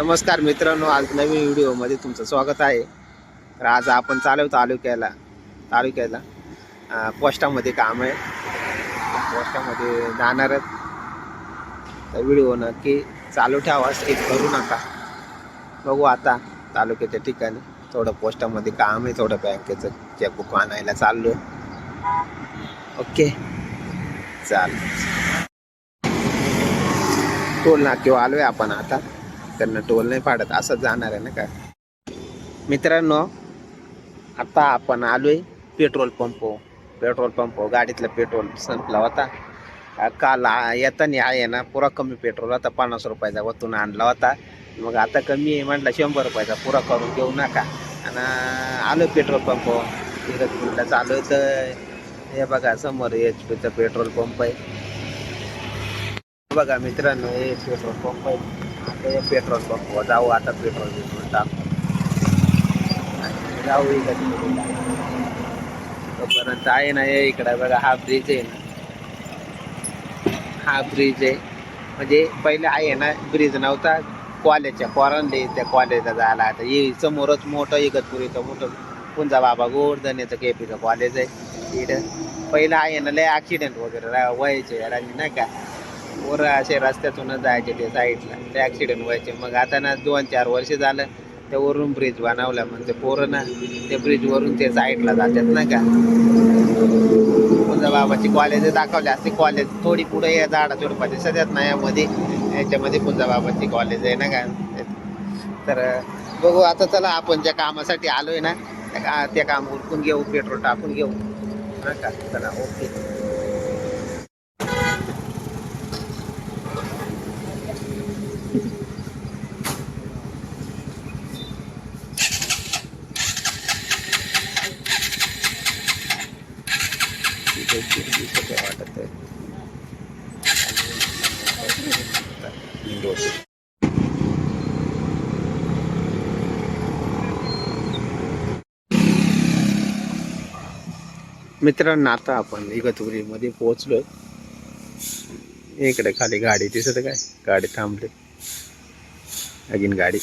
नमस्कार मित्रांनो आज नवीन व्हिडिओमध्ये तुमचं स्वागत आहे. तर आज आपण चालू तालुक्याला तालुक्याला पोस्टामध्ये काम आहे. पोस्टामध्ये जाणारच तर व्हिडिओ नक्की चालू ठेवा स्किप करू नका. बघू आता तालुक्याच्या ठिकाणी थोडं पोस्टामध्ये काम आहे थोडं बँकेचं चेकबुक आणायला चाललो ओके चाल टोल नाक्यावर आहे आपण आता. त्यांना टोल नाही पाडत असंच जाणार आहे ना का मित्रांनो आता आपण आलोय पेट्रोल पंप. पेट्रोल पंप गाडीतलं पेट्रोल संपला होता. काल येताना आहे ना पुरा कमी पेट्रोल होता पन्नास रुपयाचा वतून आणला होता. मग आता कमी आहे म्हटलं शंभर रुपयाचा पुरा करून घेऊ नका. आणि आलो पेट्रोल पंप. इगतपूरला चालू आहे तर हे बघा समोर एच पीचा पेट्रोल पंप आहे. बघा मित्रांनो हे पेट्रोल पंप आहे. आता हे पेट्रोल पंपवर जाऊ आता पेट्रोल बिट्रोल टाकू. जाऊ इकडे. तोपर्यंत आहे ना हे इकडे बघा हा ब्रिज आहे ना. हा ब्रिज आहे. म्हणजे पहिले आहे ना ब्रिज नव्हता. कॉलेजच्या पोरांले त्या कॉलेजला जायला आता ये समोरच मोठं इगतपुरीचं मोठं पुंजा बाबा गोवर्धनेचं केपीचं कॉलेज आहे. इकडं पहिलं आहे ना लय ॲक्सिडेंट वगैरे व्हायचे यार नाही का? पोरं असे रस्त्यातूनच जायचे ते साईडला. ते ॲक्सिडेंट व्हायचे. मग आता ना दोन चार वर्ष झालं ते वरून ब्रिज बनवला. मग ते पोरं ना ते ब्रिजवरून ते साईडला जातात ना का? तुझ्या बाबाची कॉलेज दाखवले असते. कॉलेज थोडी पुढे या झाडा झुडपाची सध्यात ना यामध्ये. याच्यामध्ये पुंजा बाबाची कॉलेज आहे ना का? तर बघू आता चला आपण ज्या कामासाठी आलोय ना त्या का- ते काम उरकून घेऊ पेट्रोल टाकून घेऊ. ना का? चला ओके मित्रांनो आता आपण इगतपुरीमध्ये पोहोचलोय. इकडे खाली गाडी दिसत काय? गाडी थांबली. अगीन गाडी.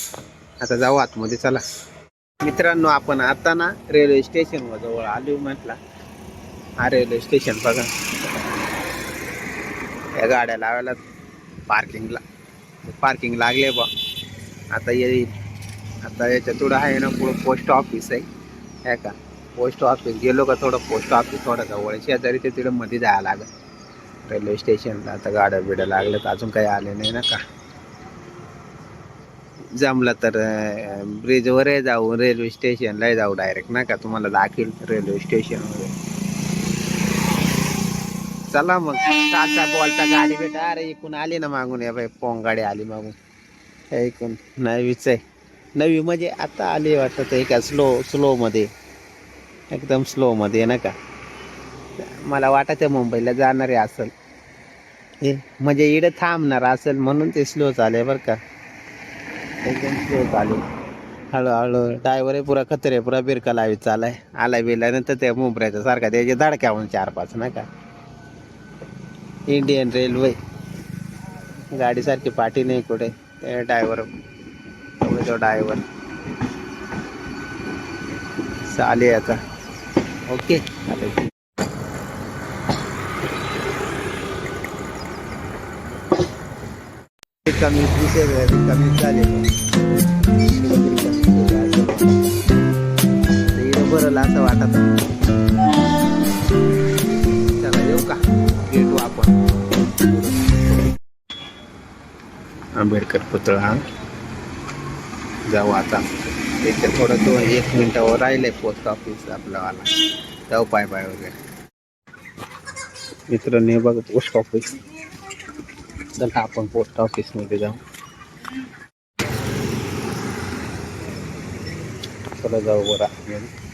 आता जाऊ आतमध्ये चला. मित्रांनो आपण आता ना रेल्वे स्टेशन जवळ आलो म्हटला. हा रेल्वे स्टेशन बघा. या गाड्या लावायला पार्किंगला पार्किंग लागले बा. आता येईल. आता याच्या थोडं आहे ना पुढं पोस्ट ऑफिस आहे. हे का? पोस्ट ऑफिस गेलो का थोडं? पोस्ट ऑफिस थोडं जवळ शेजारी ते तिकडं मध्ये जायला लागत रेल्वे स्टेशनला आता गाड्या बिड्या लागल्या तर अजून काही आले नाही ना का? जमला तर ब्रिजवर जाऊ रेल्वे स्टेशनला जाऊ डायरेक्ट ना का? तुम्हाला दाखील रेल्वे स्टेशन चला मग. चालता बोलता गाडी बेटा अरे इकून आली ना मागून. या बाई पोंग गाडी आली मागून. ऐकून नवीच आहे. नवी म्हणजे आता आली वाटत आहे का स्लो स्लो मध्ये. एकदम स्लो मध्ये ना का? मला वाटत आहे मुंबईला जाणारे असेल. हे म्हणजे इकडे थांबणार असेल म्हणून ते स्लो चाले बरं का. एकदम स्लो चालू हळूहळू ड्रायव्हर पुरा खतरे पुरा बिरका लावीत चालाय आला बिला नंतर त्या मुंबऱ्याच्या सारखा त्याचे म्हणून चार पाच ना का? इंडियन रेल्वे गाडीसारखी पाठी नाही कुठे. ते ड्रायव्हर तो ड्रायव्हर. चालेल आता. ओके. कमी विषय कमी झाले बरं असं वाटत चला येऊ का भेटू आपण आंबेडकर पुतळा. जाऊ आता. इथे थोडं दोन एक मिनटावर राहिलं आहे पोस्ट ऑफिस आपल्यावाला जाऊ पाय पाय वगैरे. मित्रांनी बघ पोस्ट ऑफिस चला आपण पोस्ट ऑफिसमध्ये जाऊ चला जाऊ बरं आतमध्ये.